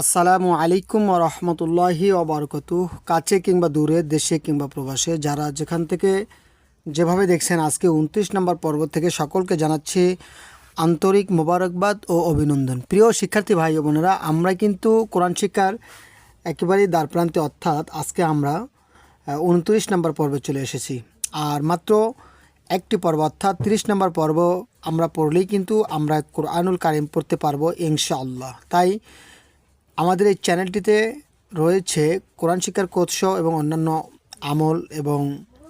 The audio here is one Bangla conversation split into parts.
আসসালামু আলাইকুম রহমতুল্লাহি অবরকতু কাছে কিংবা দূরে, দেশে কিংবা প্রবাসে, যারা যেখান থেকে যেভাবে দেখছেন আজকে উনত্রিশ নম্বর পর্ব থেকে সকলকে জানাচ্ছি আন্তরিক মোবারকবাদ ও অভিনন্দন। প্রিয় শিক্ষার্থী ভাই বোনেরা, আমরা কিন্তু কোরআন শিক্ষার একেবারেই দ্বারপ্রান্তে, অর্থাৎ আজকে আমরা উনত্রিশ নম্বর পর্বে চলে এসেছি। আর মাত্র একটি পর্ব, অর্থাৎ তিরিশ নম্বর পর্ব আমরা পড়লেই কিন্তু আমরা কোরআনুল কারিম পড়তে পারব ইনশাআল্লাহ। তাই আমাদের এই চ্যানেলটিতে রয়েছে কোরআন শিক্ষার কোৎস এবং অন্যান্য আমল এবং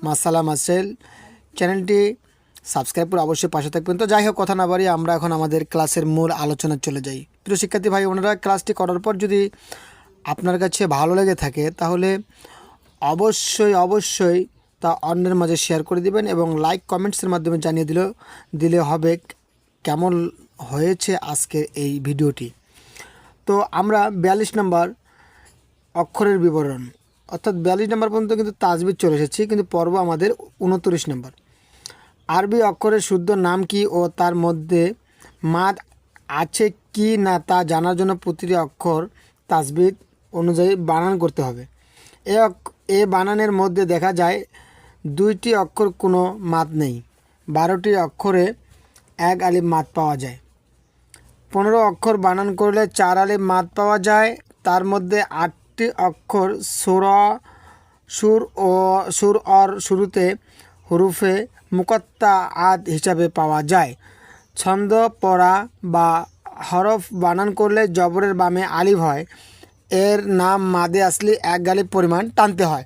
মাসালা, মাসেল। চ্যানেলটি সাবস্ক্রাইব করে অবশ্যই পাশে থাকবেন। তো যাই হোক, কথা না বাড়িয়ে আমরা এখন আমাদের ক্লাসের মূল আলোচনায় চলে যাই। প্রিয় শিক্ষার্থী ভাই, ওনারা ক্লাসটি করার পর যদি আপনার কাছে ভালো লেগে থাকে, তাহলে অবশ্যই অবশ্যই তা অন্যের মাঝে শেয়ার করে দিবেন এবং লাইক কমেন্টসের মাধ্যমে জানিয়ে দিলে দিলে হবে কেমন হয়েছে আজকের এই ভিডিওটি। তো আমরা বিয়াল্লিশ নম্বর অক্ষরের বিবরণ, অর্থাৎ বিয়াল্লিশ নম্বর পর্যন্ত কিন্তু তাজবিদ চলে এসেছি, কিন্তু পর্ব আমাদের উনত্রিশ নম্বর। আরবি অক্ষরের শুদ্ধ নাম কি ও তার মধ্যে মাদ আছে কি না তা জানার জন্য প্রতিটি অক্ষর তাজবিদ অনুযায়ী বানান করতে হবে। এ এ বানানের মধ্যে দেখা যায় দুইটি অক্ষর কোনো মাত নেই, বারোটি অক্ষরে এক আলিফ মাত পাওয়া যায়। পনেরো অক্ষর বানান করলে চার আলিফ মাত পাওয়া যায়। তার মধ্যে আটটি অক্ষর সুর সুর ও, সুর অর শুরুতে হুরুফে মুকত্তা আদ হিসাবে পাওয়া যায়। ছন্দ, পড়া বা হরফ বানান করলে জবরের বামে আলিফ হয়। এর নাম মাদে আসলে এক গালিব পরিমাণ টানতে হয়।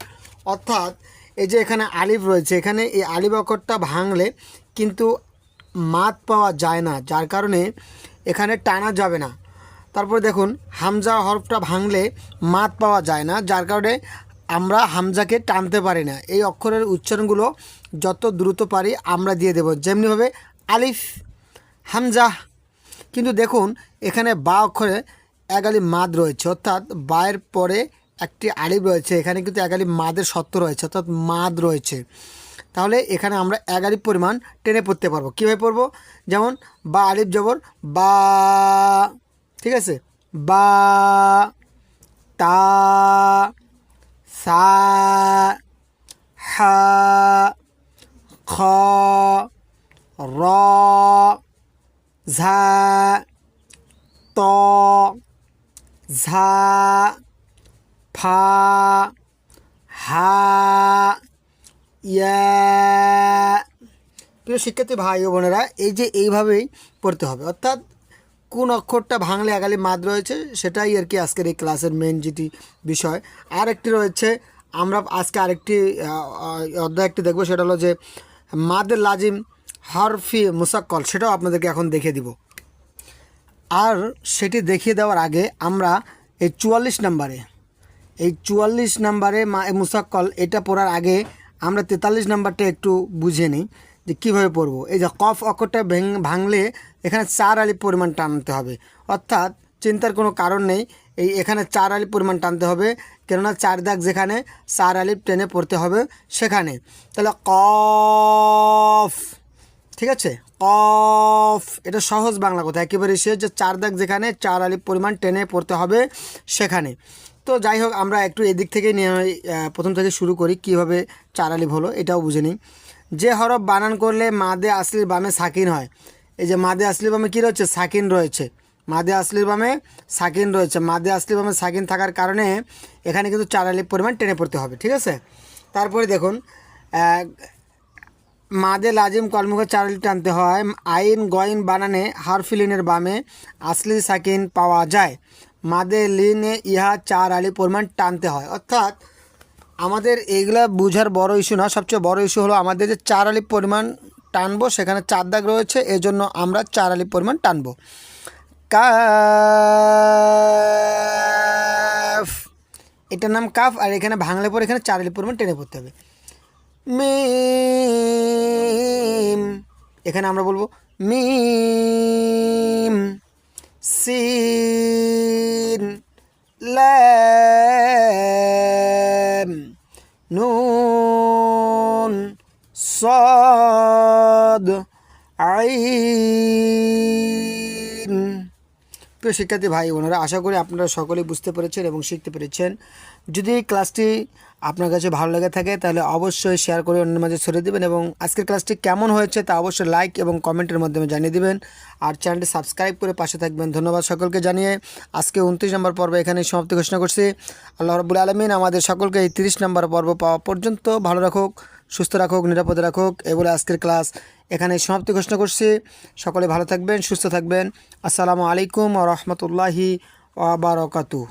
অর্থাৎ এই যে এখানে আলিফ রয়েছে, এখানে এই আলিফ অক্ষরটা ভাঙলে কিন্তু মাত পাওয়া যায় না। যার কারণে এখানে টানা যাবে না। তারপর দেখুন, হামজা হরফটা ভাঙলে মাত পাওয়া যায় না, যার কারণে আমরা হামজাকে টানতে পারি না। এই অক্ষরের উচ্চারণগুলো যত দ্রুত পারি আমরা দিয়ে দেব। যেমনিভাবে আলিফ, হামজা। কিন্তু দেখুন, এখানে বা অক্ষরে এক আলিফ মাদ রয়েছে, অর্থাৎ বায়ের পরে একটি আলিফ রয়েছে। এখানে কিন্তু এক আলিফ মাদের সত্য রয়েছে, অর্থাৎ মাদ রয়েছে। তাহলে এখানে আমরা এক পরিমাণ টেনে পড়তে পারব। কীভাবে পড়ব? যেমন, বা আলিফ জবর, বা, ঠিক আছে? বা, তা, সা, হা, খ, র, ঝা, ত, ঝা, ফা, হা ইয়া। প্রিয় শিক্ষার্থী ভাই ও বোনেরা, এই যে এইভাবেই পড়তে হবে। অর্থাৎ কোন অক্ষরটা ভাঙলে এগালি মাদ রয়েছে, সেটাই আর কি আজকের এই ক্লাসের মেন যেটি বিষয়। আর একটি রয়েছে, আমরা আজকে আরেকটি অধ্যায় একটি দেখব, সেটা হলো যে মাদের লাজিম হরফি মুসাক্কল, সেটাও আপনাদেরকে এখন দেখিয়ে দিব। আর সেটি দেখিয়ে দেওয়ার আগে আমরা এই চুয়াল্লিশ নাম্বারে, এই চুয়াল্লিশ নাম্বারে মা মুসাক্কল, এটা পড়ার আগে আমরা তেতাল্লিশ নাম্বারটা একটু বুঝে নিই যে কীভাবে পড়ব। এই যে কফ অক্ষরটা ভেঙ, ভাঙলে এখানে চার আলি পরিমাণ টানতে হবে। অর্থাৎ চিন্তার কোনো কারণ নেই, এই এখানে চার আলি পরিমাণ টানতে হবে, কেননা চার দাগ যেখানে চার আলিপ টেনে পড়তে হবে সেখানে। তাহলে কফ, ঠিক আছে? কফ, এটা সহজ বাংলা কথা। একেবারে সে যে চার দাগ যেখানে চার আলিপ পরিমাণ টেনে পড়তে হবে সেখানে। তো যাই হোক, আমরা একটু এদিক থেকে নিয়ে প্রথম থেকে শুরু করি কীভাবে চার আলিপ হলো, এটাও বুঝে নিই। যে হরফ বানান করলে মাদে আসলির বামে সাকিন হয়। এই যে মাদে আসলির বামে কী রয়েছে? সাকিন রয়েছে। মাদে আসলির বামে সাকিন রয়েছে। মাদে আসলির বামে সাকিন থাকার কারণে এখানে কিন্তু চার আলিপ পরিমাণ টেনে পড়তে হবে, ঠিক আছে? তারপরে দেখুন মাদে লাজিম কলমুখে চারলি টানতে হয়। আইন গইন বানানে হারফিলিনের বামে আসলি সাকিন পাওয়া যায়। মাদে লিনে ইহা চার আলি পরিমাণ টানতে হয়। অর্থাৎ, আমাদের এইগুলা বুঝার বড় ইস্যু না, সবচেয়ে বড় ইস্যু হলো আমাদের যে চার আলি পরিমাণ টানবো, সেখানে চার দাগ রয়েছে, এজন্য আমরা চার আলি পরিমাণ টানবো। কাফ, এটার নাম কাফ, আর এখানে ভাঙলে পরে এখানে চার আলি পরিমাণ টেনে পড়তে হবে। মিম, এখানে আমরা বলব মিম। সিন লাম নুন صاد عين প্রিয় শিক্ষার্থী ভাই, বোনেরা, আশা করি আপনারা সকলেই বুঝতে পেরেছেন এবং শিখতে পেরেছেন। যদি ক্লাসটি আপনার কাছে ভালো লেগে থাকে, তাহলে অবশ্যই শেয়ার করে অন্যের মাঝে ছড়িয়ে দেবেন এবং আজকের ক্লাসটি কেমন হয়েছে তা অবশ্যই লাইক এবং কমেন্টের মাধ্যমে জানিয়ে দেবেন। আর চ্যানেলটি সাবস্ক্রাইব করে পাশে থাকবেন। ধন্যবাদ সকলকে জানিয়ে আজকে উনত্রিশ নম্বর পর্ব এখানে সমাপ্তি ঘোষণা করছি। আল্লাহ রবুল আলমিন আমাদের সকলকে এই তিরিশ নম্বর পর্ব পাওয়া পর্যন্ত ভালো রাখুক। সুস্থ রাখুক, নিরাপদে রাখুক, এ বলে আজকের ক্লাস এখানে সমাপ্তি ঘোষণা করছি। সকলে ভালো থাকবেন, সুস্থ থাকবেন। আসসালামু আলাইকুম ও রহমতুল্লাহি ওবরাকাতুহ